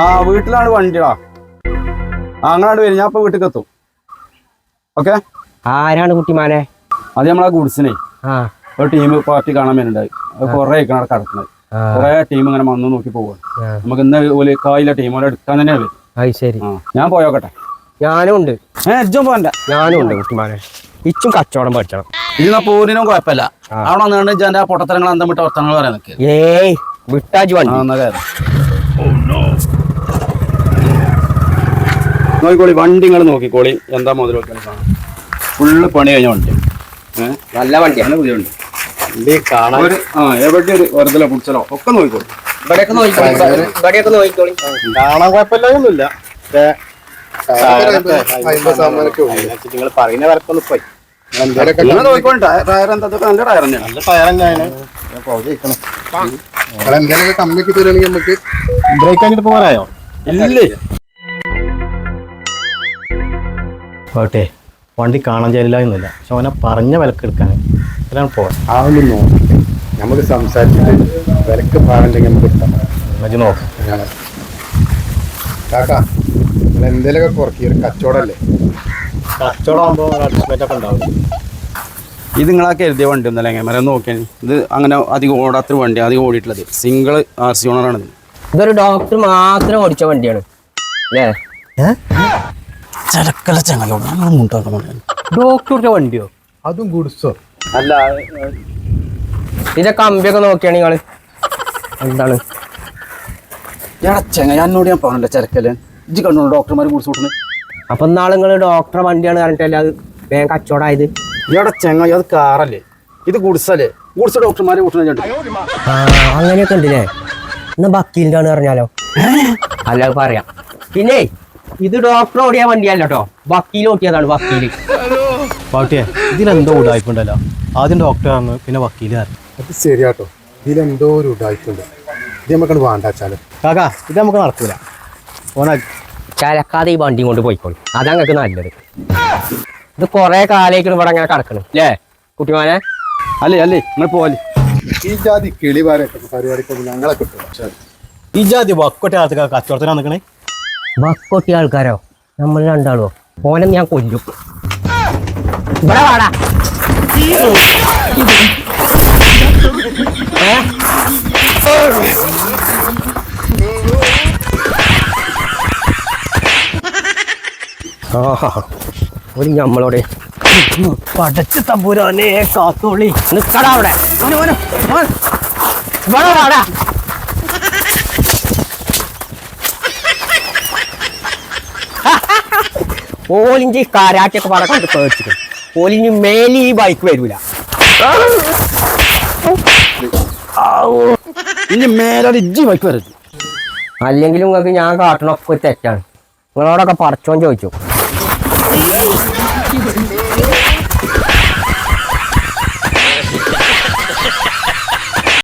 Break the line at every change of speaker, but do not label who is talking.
ആ വീട്ടിലാണ് വണ്ടിടാ ആ. അങ്ങനാണ് വരും. ഞാൻ ഇപ്പൊ വീട്ടിൽ എത്തും ഓക്കെ?
ആരാണ് കുട്ടിമാനെ
അത് നമ്മളെ ഗുഡ്സിനെ. ഒരു ടീം പാർട്ടി കാണാൻ വരുന്നുണ്ടായി. കൊറേ ആയിക്കാണ് അവിടെ കിടക്കുന്നത്. കുറെ ടീം ഇങ്ങനെ വന്നു നോക്കി പോവാണ്. നമുക്ക് ഇന്ന് ഒരു കായില്ല ടീം അവിടെ എടുക്കാൻ തന്നെ വരും.
ശരി.
ഞാൻ പോയോക്കട്ടെ.
ഞാനും ഉണ്ട്.
ഏ പോണ്ട
ഞാനും ഉണ്ട് കുട്ടിമാനെ ഇച്ചും കച്ചവടം പഠിച്ചണം
ഇതിനാ പോരിനും കുഴപ്പമില്ല. അവിടെ വന്നിട്ട് പൊട്ടത്തരങ്ങൾ അന്തം വിട്ട വർത്തനങ്ങൾ പറയാൻ നിൽക്കുക
ഏയ് വിട്ടാജ് വണ്ടി
എന്നാ കാര്യം നോക്കിക്കോളി വണ്ടി നിങ്ങൾ നോക്കിക്കോളി. എന്താ മുതൽ ഫുള്ള് പണി കഴിഞ്ഞ വണ്ടി.
നല്ല വണ്ടിയാണ്
നല്ല പുതിയ വണ്ടി
വണ്ടി കാണാൻ
ഒരു ആ എവിടെ ഒരു വെറുതെ പിടിച്ചലോ ഒക്കെ നോക്കിക്കോളി.
ഇവിടെയൊക്കെ ഇവിടെയൊക്കെ നോക്കിക്കോളി.
കാണാൻ കുഴപ്പമില്ലൊന്നുമില്ല പക്ഷേ നിങ്ങൾ പറയുന്ന വിലക്കൊന്നും പോയി.
കമ്മിക്ക് തരുവാണെങ്കിൽ നമുക്ക്
ബ്രേക്ക് കഴിഞ്ഞിട്ട് പോകാനായോ?
ഇല്ലേ.
പോട്ടെ. വണ്ടി കാണാൻ ചെല്ലില്ല എന്നില്ല പക്ഷെ അവനെ പറഞ്ഞ വിലക്ക് എടുക്കാൻ അതിലാണ്
ഒന്ന് നമുക്ക് സംസാരിച്ചിട്ട് വിലക്ക് പാടുണ്ടെങ്കിൽ നമുക്ക് ഇട്ടാം
എന്നു നോക്കാം.
അങ്ങനെ. കാക്കാ നിങ്ങൾ എന്തെങ്കിലുമൊക്കെ കുറയ്ക്കുക ഒരു കച്ചവടമല്ലേ
ഉണ്ടാവും.
ഇത് നിങ്ങളാ കരുതിയ വണ്ടി ഒന്നല്ല? എങ്ങനെ നോക്കിയാൽ ഇത് അങ്ങനെ അധികം ഓടാത്ത വണ്ടി അധികം ഓടിയിട്ടുള്ളത്. സിംഗിൾ ആർ സി ഓണറാണ് ഇത്
ഇതൊരു ഡോക്ടർ മാത്രം ഓടിച്ച വണ്ടിയാണ്. അല്ലേ?
ചിലക്കല ചങ്ങലോട്
ഡോക്ടറുടെ വണ്ടിയോ?
അതും ഗുഡ്സോ?
അല്ല
ഇതിന്റെ കമ്പിയൊക്കെ നോക്കിയാണ് നിങ്ങൾ എന്താണ്?
ഞാൻ ചെങ്ങ എന്നോട് ഞാൻ പറഞ്ഞില്ല ചിലക്കൽ ഇജ്ജ് കണ്ടോ ഡോക്ടർമാർ ഗുഡ്സ് കൂട്ടുന്നത്
അപ്പൊ നാളെ നിങ്ങൾ ഡോക്ടറെ വണ്ടിയാണ് പറഞ്ഞിട്ടല്ലേ അത് വേഗം കച്ചവടമായത്
ഇവിടെ ചെങ്ങ അത് കാറല്ലേ? ഇത് ഗുഡ്സല്ലേ? ഗുഡ്സ് ഡോക്ടർമാരെ കൂട്ടുന്നത്
ആ അങ്ങനെയൊക്കെ ഉണ്ടല്ലേ? എന്നാ വക്കീലിന്റെ ആണ് പറഞ്ഞാലോ അല്ല പറയാം. പിന്നെ ഇത് ഡോക്ടർ ഓടിയ വണ്ടിയല്ല കേട്ടോ വക്കീൽ ഓട്ടിയതാണ് വക്കീൽ
പാട്ടിയെ ഇതിലെന്തോ ഉടായ്പുണ്ടല്ലോ. ആദ്യം ഡോക്ടറാണ് പിന്നെ വക്കീൽ
അത് ശരിയാട്ടോ. ഇതിലെന്തോ ഒരു ഉടായ്പുണ്ട്. ഇത് നമുക്ക് വേണ്ടാച്ചാലും
കാക്കാ ഇത് നമുക്ക് നടക്കൂല. ഓന
ചലക്കാതെ ഈ വണ്ടി കൊണ്ട് പോയിക്കോളും. അതാ നിങ്ങൾക്ക് നല്ലത്. ഇത് കൊറേ കാലേക്ക് ഇവിടെ അങ്ങനെ കിടക്കണം. അല്ലേ കുട്ടിമാനെ?
അല്ലേ അല്ലേ നിങ്ങൾ പോലെ
ഈ ജാതി കിളിവാരൊക്കെ പരിപാടി ഞങ്ങളെ കിട്ടും
ഈ ജാതി വക്കോട്ടെ കച്ചവടത്തിനാണ് കച്ചവടത്തിനാ നിൽക്കണേ
ബക്കൊട്ടി ആൾക്കാരോ? നമ്മൾ രണ്ടാളോ ഓനം ഞാൻ കൊല്ലും. ഇവിടെ വാടാ. ഒരു ഞമ്മളോടെ. പടച്ച് തമ്പുരാനെ കാത്തോളി. നിക്കടാ അവിടെ. വാടാ. ഓലിഞ്ചി കാരാറ്റൊക്കെ പാടെ കണ്ട് പേടിച്ചിട്ട്. ഓലിഞ്ഞ് മേലി ഈ ബൈക്ക് വരൂല.
ഇനി മേലോട് ഇജ്ജി ബൈക്ക് വരരുത്.
അല്ലെങ്കിലും നിങ്ങൾക്ക് ഞാൻ കാട്ടണൊക്കെ ഒക്കെ തെറ്റാണ്. നിങ്ങളോടൊക്കെ പറച്ചോന്ന് ചോദിച്ചു.